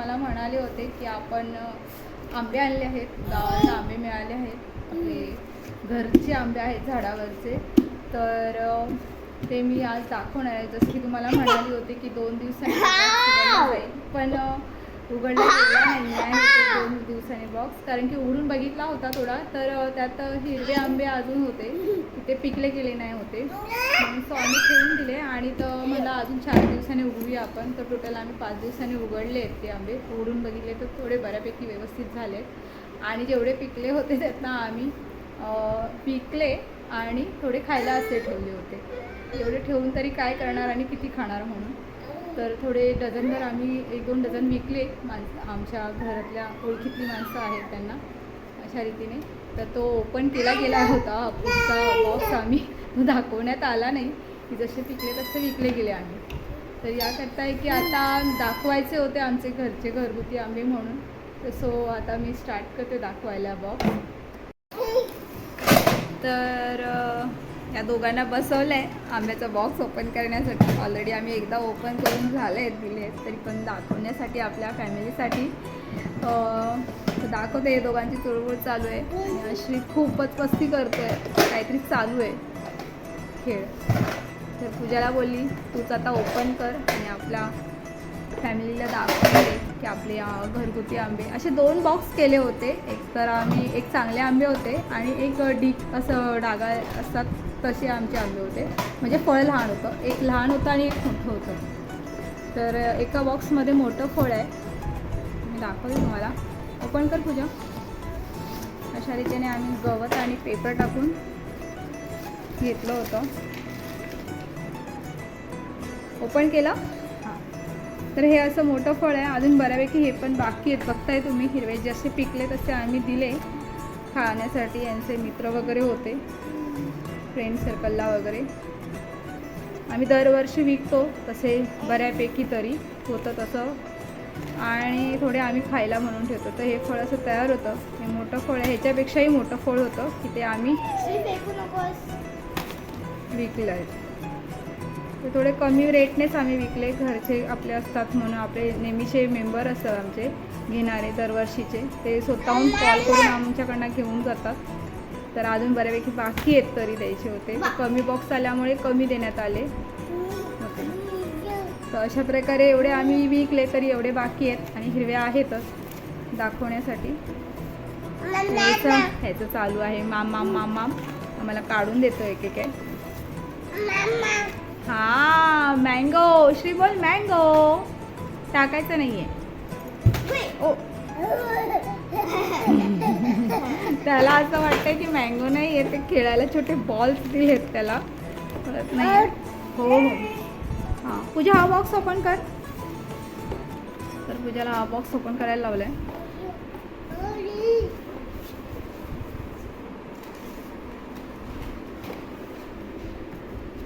मला म्हणाले होते की आपण आंबे आणले आहेत गावाला आंबे मिळाले आहेत. आपले घरचे आंबे आहेत झाडावरचे. तर ते मी आज दाखवणार आहे. जसं की तुम्हाला म्हणाली होते की दोन दिवसांनी पण उघडला गेला नाही. आहे दोन दिवसांनी बॉक्स कारण की उघडून बघितला होता थोडा तर त्यात हिरवे आंबे अजून होते. ते पिकले गेले नाही होते. म्हणून सो आम्ही ठेवून दिले. आणि तर मला अजून चार दिवसांनी उघडूया आपण. तर टोटल आम्ही पाच दिवसांनी उघडले आहेत ते आंबे. उघडून बघितले तर थोडे बऱ्यापैकी व्यवस्थित झाले. आणि जेवढे पिकले होते त्यांना आम्ही पिकले आणि थोडे खायला असे ठेवले होते. एवढे ठेवून तरी काय करणार आणि किती खाणार म्हणून. तर थोडे डझनभर आम्ही एक दोन डझन विकले माणसं आमच्या घरातल्या ओळखीतली माणसं आहेत त्यांना अशा रीतीने. तर तो ओपन केला गेला होता पुढचा बॉक्स आम्ही तो दाखवण्यात आला नाही. की जसे पिकले तसे विकले गेले आम्ही. तर याकरता आहे की आता दाखवायचे होते आमचे घरचे घरगुती आंबे म्हणून. तर सो आता मी स्टार्ट करते दाखवायला बॉक्स तर या दोघांना बसवलं आहे आंब्याचा बॉक्स ओपन करण्यासाठी. ऑलरेडी आम्ही एकदा ओपन करून झाले आहेत दिले आहेत तरी पण दाखवण्यासाठी आपल्या फॅमिलीसाठी दाखवते हे दोघांची चुळबुळ चालू आहे. आणि अश्री खूपच मस्ती करतो आहे काहीतरी चालू आहे. खेळ. तर पूजाला बोलली तूच आता ओपन कर आणि आपल्या फॅमिलीला दाखवून दे. की आपले घरगुती आंबे. असे दोन बॉक्स केले होते. एक तर आम्ही एक चांगले आंबे होते आणि एक डीप असं डागा असतात तसे आमचे आंबे होते. म्हणजे फळ लहान होतं. एक लहान होतं आणि एक मोठं होतं. तर एका बॉक्समध्ये मोठं फळ आहे. मी दाखवते तुम्हाला. ओपन कर पूजा. अशा रीतीने आम्ही गवत आणि पेपर टाकून घेतलं होतं. ओपन केलं? तर हे असं मोठं फळ आहे. अजून बऱ्यापैकी हे पण बाकी आहेत. बघताय तुम्ही हिरवे जसे पिकले तसे आम्ही दिले खाण्यासाठी. यांचे मित्र वगैरे होते. फ्रेंड सर्कलला वगैरे. आम्ही दरवर्षी विकतो तसे बऱ्यापैकी तरी होतं तसं. आणि थोडे आम्ही खायला म्हणून ठेवतो. तर हे फळ असं तयार होतं. हे मोठं फळ आहे. ह्याच्यापेक्षाही मोठं फळ होतं की ते आम्ही विकलं आहे ते थोडे कमी रेटनेच आम्ही विकले घरचे आपले असतात म्हणून आपले नेहमीचे मेंबर असतात आमचे घेणारे दरवर्षीचे ते स्वतःहून कॉल करून आमच्याकडनं घेऊन जातात. तर अजून बऱ्यापैकी बाकी आहेत तरी द्यायचे होते. कमी बॉक्स आल्यामुळे कमी देण्यात आले. होते तर अशा प्रकारे एवढे आम्ही विकले तरी एवढे बाकी आहेत आणि हिरवे आहेतच दाखवण्यासाठी. ह्याचं चालू आहे. माम माम माम माम. आम्हाला काढून देतो एक एक. आहे हा मँगो श्री बोल मँगो टाकायचं नाहीये. ओ. त्याला असं वाटतं की मँगो नाही आहे ते खेळायला छोटे बॉल्स दिलेत त्याला. कळत नाही हो हो. हां पूजा हा बॉक्स ओपन कर. तर पूजाला हा बॉक्स ओपन करायला लावलाय.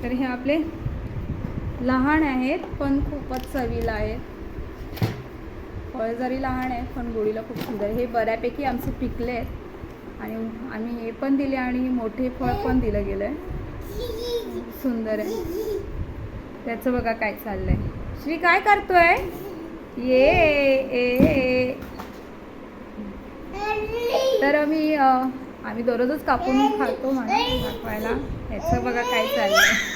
तर हे आपले लहान आहेत पण खूपच चवीला आहेत. फळ जरी लहान आहे पण गोडीला खूप सुंदर आहे. हे बऱ्यापैकी आमचे पिकले आहेत. आणि आम्ही हे पण दिले आणि मोठे फळ पण दिलं गेलं आहे सुंदर आहे. त्याचं बघा काय चाललंय. श्री काय करतोय? ये ए तर आम्ही आम्ही दररोजच कापून खातो म्हणून दाखवायला ह्याचं बघा काय चाललंय.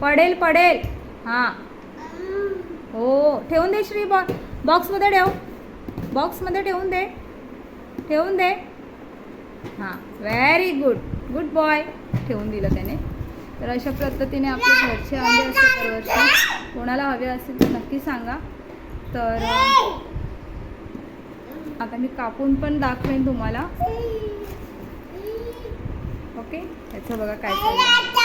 पडेल पडेल. हां. हो ठेवून दे श्री बॉ बॉक्समध्ये ठेव. बॉक्समध्ये ठेवून दे. ठेवून दे. हां व्हेरी गुड गुड बॉय ठेवून दिलं त्याने. तर अशा पद्धतीने आपले घरचे आंबे असतात दरवर्षी कोणाला हवे असेल तर नक्की सांगा. तर आता मी कापून पण दाखवेन तुम्हाला. ओके? याचं बघा काय चाललं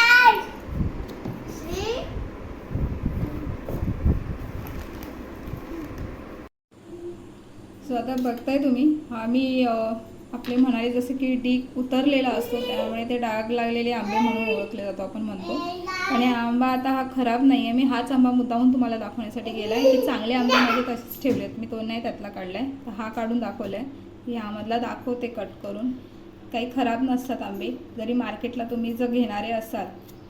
सो आता बघताय तुम्ही. आम्ही आपले म्हणाले जसं की डीक उतरलेला असतो त्यामुळे ते डाग लागलेले आंबे म्हणून ओळखले जातो आपण म्हणतो. आणि आंबा आता हा खराब नाही आहे मी हाच आंबा मुद्दाहून तुम्हाला दाखवण्यासाठी गेला आहे की चांगले आंबे माझे तसेच ठेवलेत. मी तो नाही त्यातला काढला आहे तर हा काढून दाखवला आहे ह्यामधला दाखवते कट करून. काही खराब नसतात आंबे. जरी मार्केटला तुम्ही जर घेणारे असाल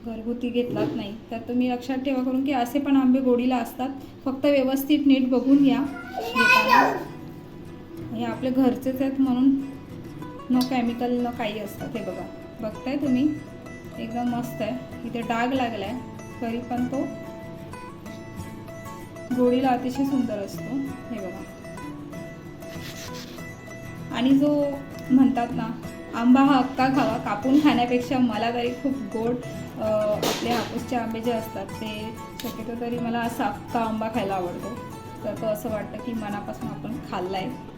घरगुती घेतलात नाही तर तुम्ही लक्षात ठेवा करून की असे पण आंबे गोडीला असतात. फक्त व्यवस्थित नीट बघून घ्या. हे आपले घरचेच आहेत म्हणून न केमिकल न काही असतं हे बघा. बघताय तुम्ही? एकदम मस्त आहे. इथे डाग लागलाय. तरी पण तो गोडीला अतिशय सुंदर असतो. हे बघा. आणि जो म्हणतात ना आंबा हा हक्का खावा. कापून खाण्यापेक्षा मला तरी खूप गोड आपले हापूसचे आंबे जे असतात ते शक्यतो तरी मला असा हक्का आंबा खायला आवडतो. तर तो असं वाटतं की मनापासून आपण खाल्ला आहे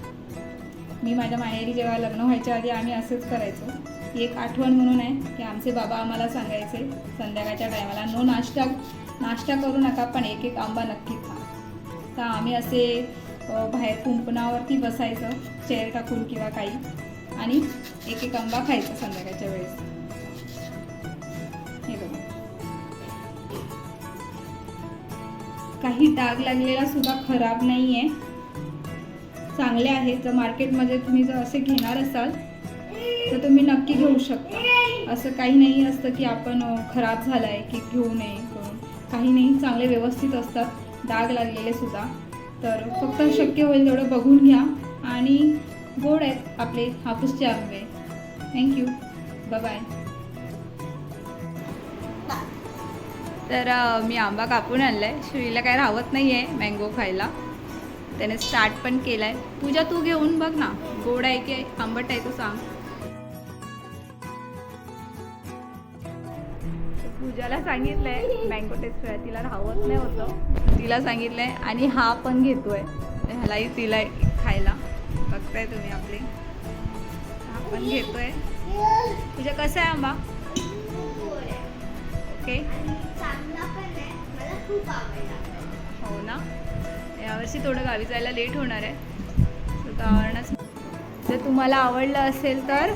मी माझ्या माहेरी जेव्हा लग्न व्हायच्या आधी आम्ही असंच करायचो. एक आठवण म्हणून आहे की आमचे बाबा आम्हाला सांगायचे संध्याकाळच्या टायमाला नो नाश्ता नाश्ता करू नका पण एक एक आंबा नक्की खा. तर आम्ही असे बाहेर कुंपणावरती बसायचं चेअर टाकून किंवा काही आणि एक एक आंबा खायचा संध्याकाळच्या वेळेस. हे बघा. काही डाग लागलेला सुद्धा खराब नाही आहे चांगले आहेत जर मार्केटमध्ये तुम्ही जर असे घेणार असाल तर तुम्ही नक्की घेऊ शकता. असं काही नाही असतं की आपण खराब झाला आहे की घेऊ नये करून काही नाही चांगले व्यवस्थित असतात डाग लागलेले सुद्धा. तर फक्त शक्य होईल तेवढं बघून घ्या. आणि गोड आहेत आपले हापूसचे आंबे. थँक्यू बाय तर मी आंबा कापून आणलाय. श्रीला काय राहत नाही आहे मँगो खायला. त्याने स्टार्ट पण केलाय. पूजा तू घेऊन बघ ना. गोड आहे की आंबट आहे तू सांग. पूजाला सांगितलंय मँगो टेस्ट तिला राहत नाही होतं. तिला सांगितलंय आणि हा पण घेतोय. ह्यालाही तिला खायला. बघताय तुम्ही आपले. हा पण घेतोय. तुझ्या कसं आहे आंबा? ओके चांगला पण आहे. मला खूप आवडला. हो ना? यावर्षी थोडं गावी जायला लेट होणार आहे. तर कारणच जर तुम्हाला आवडलं असेल तर